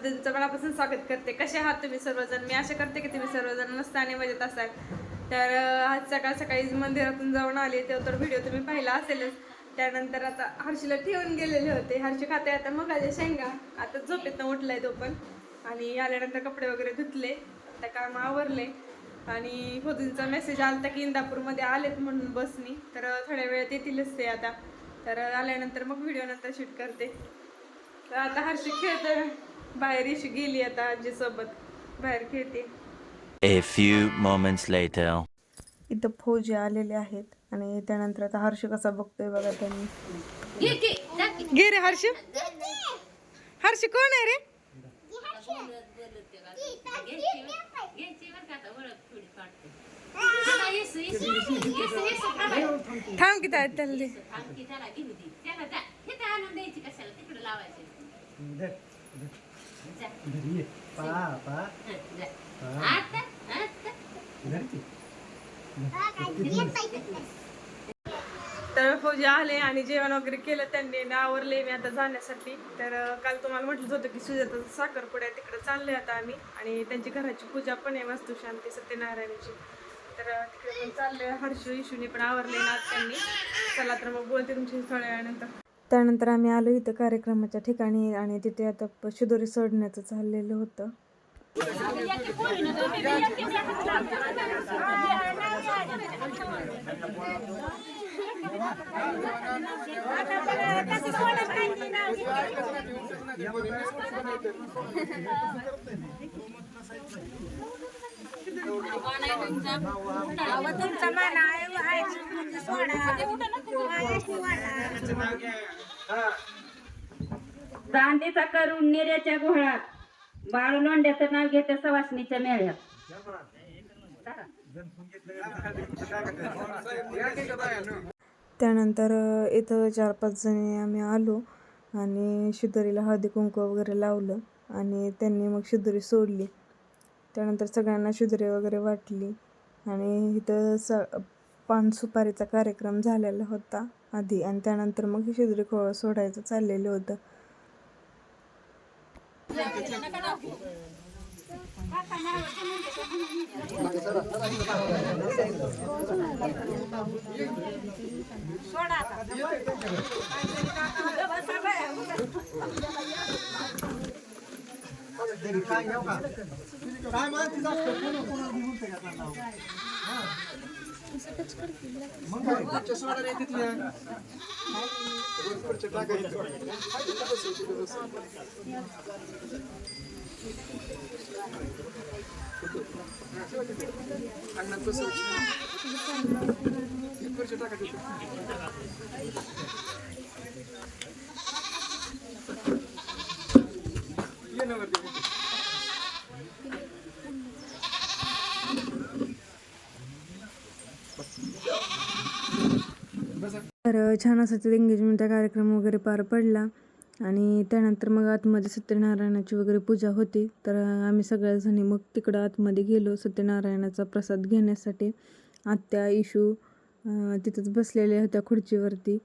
पद्धतीचं मनापासून स्वागत करते. कसे आहात तुम्ही सर्वजण? मी आशा करते की तुम्ही सर्वजण मस्त आणि मजेत असाल. तर आज सकाळ सकाळी मंदिरातून जाऊन आले तेव्हा तर व्हिडिओ तुम्ही पाहिला असेलच. त्यानंतर आता हर्षीला ठेवून गेलेले होते. हर्षी खाते आता मग शेंगा. आता झोपेतनं उठलाय तो पण. आणि आल्यानंतर कपडे वगैरे धुतले. आता काम आवरले. आणि फोटोंचा मेसेज आलता की इंदापूरमध्ये आलेत म्हणून बसनी. तर थोड्या वेळात येतीलच ते आता. तर आल्यानंतर मग व्हिडिओ नंतर शूट करते. तर आता हर्षी खेळतोय. बाहेर इशू गेली आता आजीसोबत. बाहेर खेळते. A few moments later. इथं फौजी आलेले आहेत आणि त्यानंतर आता हर्ष कसा बघतोय बघा त्यांनी. गे रे हर्ष. हर्ष कोण आहे रे? थांब की काय त्याला दे. तर फौजी आले आणि जेवण वगैरे केलं त्यांनी आणि आवरले मी आता जाण्यासाठी. तर काल तुम्हाला म्हटलं होतं की सुजाता साखरपुड्या तिकडे चालले आता आम्ही. आणि त्यांची घराची पूजा पण आहे वास्तुशांती सत्यनारायणाची. तर तिकडे पण चालले हर्षू इशूने पण आवरले ना त्यांनी. चला तर मग बोलते तुमची थोड्या वेळानंतर. त्यानंतर आम्ही आलो इथं कार्यक्रमाच्या ठिकाणी आणि तिथे आता शिदोरी सोडण्याचं चाललेलं होतं. चांदीचा करून निर्याच्या घोळात बाळू लोंड्याचं नाव घेते सवासणीच्या मेळ्यात. त्यानंतर इथं चार पाच जणी आम्ही आलो आणि शिदोरीला हळदी कुंकू वगैरे लावलं आणि त्यांनी मग शिदोरी सोडली. त्यानंतर सगळ्यांना शिदोरी वगैरे वाटली. आणि इथं स पानसुपारीचा कार्यक्रम झालेला होता आधी. आणि त्यानंतर मग ही शिदोरी खो सोडायचं चाललेलं होतं. काय माहिती लागतं कोण कोणाला घेऊन ते घेतात नाव मग काय मागच्या तर छान असं ते एंगेजमेंटचा कार्यक्रम वगैरे पार पडला. आणि त्यानंतर मग आतमध्ये सत्यनारायणाची वगैरे पूजा होती. तर आम्ही सगळ्याजणी मग तिकडं आतमध्ये गेलो सत्यनारायणाचा प्रसाद घेण्यासाठी. आत्या इशू तिथंच बसलेल्या होत्या खुर्चीवरती.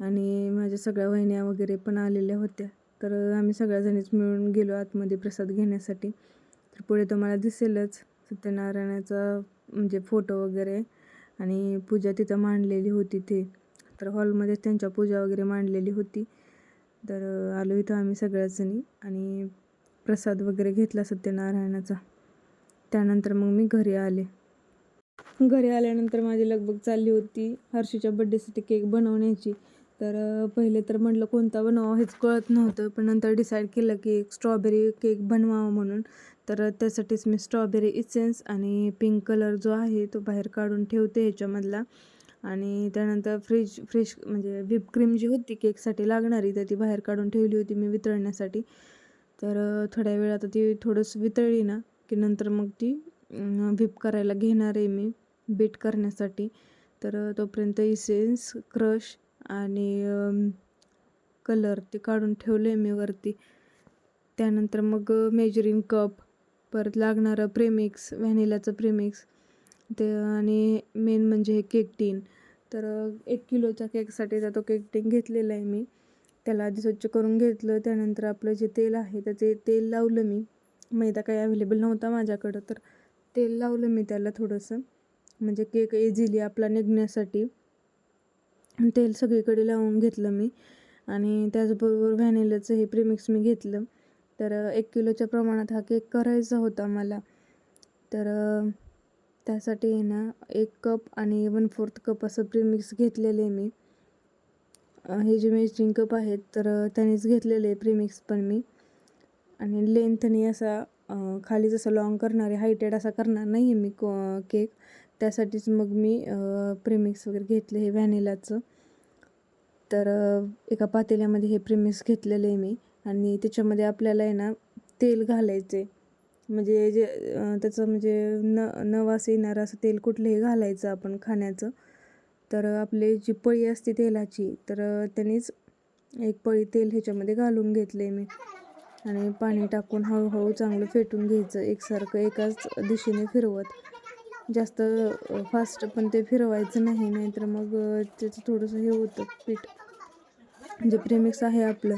आणि माझ्या सगळ्या वहिन्या वगैरे पण आलेल्या होत्या. तर आम्ही सगळ्याजणीच मिळून गेलो आतमध्ये प्रसाद घेण्यासाठी. तर पुढे तुम्हाला दिसेलच. सत्यनारायणाचा म्हणजे फोटो वगैरे. आणि पूजा तिथं मांडलेली होती ते. तर हॉलमध्येच त्यांच्या पूजा वगैरे मांडलेली होती. तर आलो इथं आम्ही सगळ्याच जणी आणि प्रसाद वगैरे घेतला सत्यनारायणाचा. त्यानंतर मग मी घरी आले. घरी आल्यानंतर माझी लगबग चालली होती हर्षीच्या बड्डेसाठी केक बनवण्याची. तर पहिले तर म्हटलं कोणता बनवावं हेच कळत नव्हतं. पण नंतर डिसाईड केलं की एक स्ट्रॉबेरी केक बनवावा म्हणून. तर त्यासाठीच मी स्ट्रॉबेरी इसेन्स आणि पिंक कलर जो आहे तो बाहेर काढून ठेवते ह्याच्यामधला. आणि त्यानंतर फ्रीज फ्रेश म्हणजे व्हिप क्रीम जी होती केकसाठी लागणारी तर ती बाहेर काढून ठेवली होती मी वितळण्यासाठी. तर थोड्या वेळ आता ती थोडंसं वितळली ना की नंतर मग ती व्हिप करायला घेणार आहे मी बीट करण्यासाठी. तर तोपर्यंत इसेन्स क्रश आणि कलर ते काढून ठेवले मी वरती. त्यानंतर मग मेजरिंग कप परत लागणारं प्रेमिक्स व्हॅनिलाचं प्रेमिक्स ते आणि मेन म्हणजे हे केक टीन तर एक किलोच्या केकसाठी तो केक टीन घेतलेला आहे मी. त्याला आधी स्वच्छ करून घेतलं त्यानंतर आपलं जे तेल आहे त्याचे तेल लावलं मी. मैदा काही अवेलेबल नव्हता माझ्याकडं तर तेल लावलं मी त्याला थोडंसं. म्हणजे केक इझिली आपला निघण्यासाठी. तेल सगळीकडे लावून घेतलं मी. आणि त्याचबरोबर व्हॅनिलाचं हे प्रिमिक्स मी घेतलं. तर एक किलोच्या प्रमाणात हा केक करायचा होता मला. तर त्यासाठी आहे ना एक कप आणि वन फोर्थ कप असं प्रीमिक्स घेतलेले मी. हे जे मेचिंग कप आहेत तर त्यानेच घेतलेले प्रीमिक्स पण मी. आणि लेंथनी असा खाली जसं लॉंग आहे हायटेड असा करणार नाही आहे मी को केक. त्यासाठीच मग मी प्रीमिक्स वगैरे घेतले हे व्हॅनिलाचं तर एका पातेल्यामध्ये हे प्रीमिक्स घेतलेलं आहे मी. आणि त्याच्यामध्ये आपल्याला आहे ना तेल घालायचे म्हणजे जे त्याचं म्हणजे न न वास येणारं असं तेल कुठलंही घालायचं आपण खाण्याचं. तर आपली जी पळी असते तेलाची तर त्यांनीच एक पळी तेल ह्याच्यामध्ये घालून घेतले मी. आणि पाणी टाकून हळूहळू चांगलं फेटून घ्यायचं एकसारखं एकाच दिशेने फिरवत. जास्त फास्ट पण ते फिरवायचं नाही नाहीतर मग त्याचं थोडंसं हे होतं पीठ. जे प्रेमिक्स आहे आपलं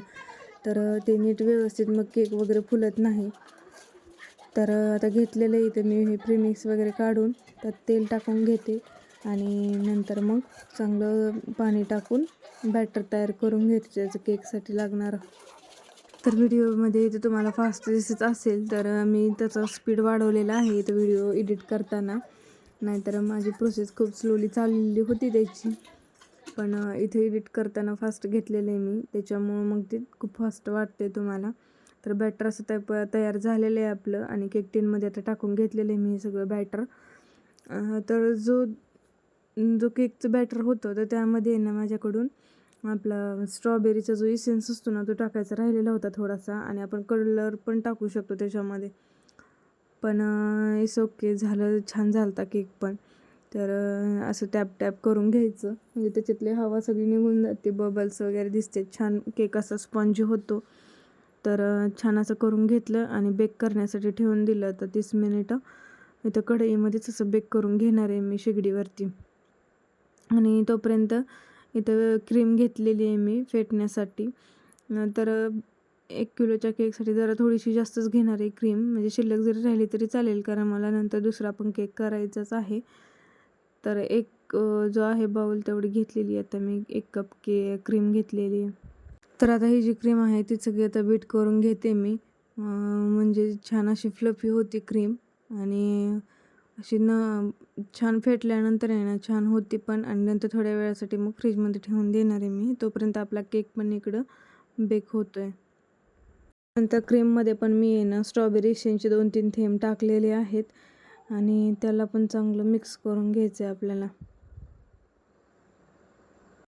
तर ते नीट व्यवस्थित मग केक वगैरे फुलत नाही. तर आता घेतलेलं आहे इथं मी हे प्रीमिक्स वगैरे काढून त्यात तेल टाकून घेते. आणि नंतर मग चांगलं पाणी टाकून बॅटर तयार करून घेते त्याचं केकसाठी लागणारं. तर व्हिडिओमध्ये इथे तुम्हाला फास्ट दिसत असेल तर मी त्याचा स्पीड वाढवलेला आहे. इथं व्हिडिओ एडिट करताना. नाहीतर माझी प्रोसेस खूप स्लोली चाललेली होती त्याची. पण इथे एडिट करताना फास्ट घेतलेलं आहे मी. त्याच्यामुळं मग ते खूप फास्ट वाटते तुम्हाला. तर बॅटर असं त्या तयार झालेलं आहे आपलं आणि केक टीनमध्ये आता टाकून घेतलेलं आहे मी हे सगळं बॅटर तर जो जो केकचं बॅटर होतं तर त्यामध्ये ना माझ्याकडून आपला स्ट्रॉबेरीचा जो इसेन्स असतो ना तो टाकायचा राहिलेला होता थोडासा आणि आपण कलर पण टाकू शकतो त्याच्यामध्ये. पण इस ओके झालं छान झालं होता केक पण. तर असं टॅप टॅप करून घ्यायचं. म्हणजे त्याच्यातली हवा सगळी निघून जाते बबल्स वगैरे दिसते छान केक असा स्पॉन्जी होतो. तर छान असं करून घेतलं आणि बेक करण्यासाठी ठेवून दिलं. तर तीस मिनिटं इथं कढईमध्येच असं बेक करून घेणार आहे मी शेगडीवरती. आणि तोपर्यंत इथं क्रीम घेतलेली आहे मी फेटण्यासाठी. तर एक किलोच्या केकसाठी जरा थोडीशी जास्तच घेणार आहे क्रीम म्हणजे शिल्लक जरी राहिली तरी चालेल कारण मला नंतर दुसरा पण केक करायचाच आहे. तर एक जो आहे बाऊल तेवढी घेतलेली आता मी एक कप के क्रीम घेतलेली तर आता ही जी क्रीम आहे ती सगळी आता बीट करून घेते मी. म्हणजे छान अशी फ्लफी होती क्रीम आणि अशी न छान फेटल्यानंतर आहे ना छान होती पण. आणि नंतर थोड्या वेळासाठी मग फ्रीजमध्ये ठेवून देणार आहे मी. तोपर्यंत आपला केक पण इकडं बेक होतो आहे नंतर क्रीममध्ये पण मी आहे ना स्ट्रॉबेरी शेंचे दोन तीन थेंब टाकलेले आहेत. आणि त्याला पण चांगलं मिक्स करून घ्यायचं आहे आपल्याला.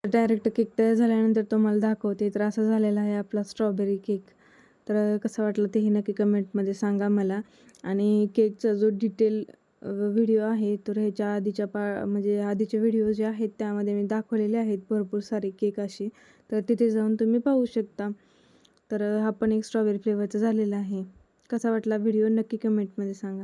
डायरेक्ट केक तयार झाल्यानंतर तुम्हाला दाखवते. तर असा झालेला आहे आपला स्ट्रॉबेरी केक तर कसं वाटलं तेही नक्की कमेंटमध्ये सांगा मला. आणि केकचा जो डिटेल व्हिडिओ आहे तर ह्याच्या आधीच्या पा म्हणजे आधीचे व्हिडिओ जे आहेत त्यामध्ये मी दाखवलेले आहेत भरपूर सारे केक असे. तर तिथे जाऊन तुम्ही पाहू शकता. तर हा पण एक स्ट्रॉबेरी फ्लेवरचा झालेला आहे. कसा वाटला व्हिडिओ नक्की कमेंटमध्ये सांगा.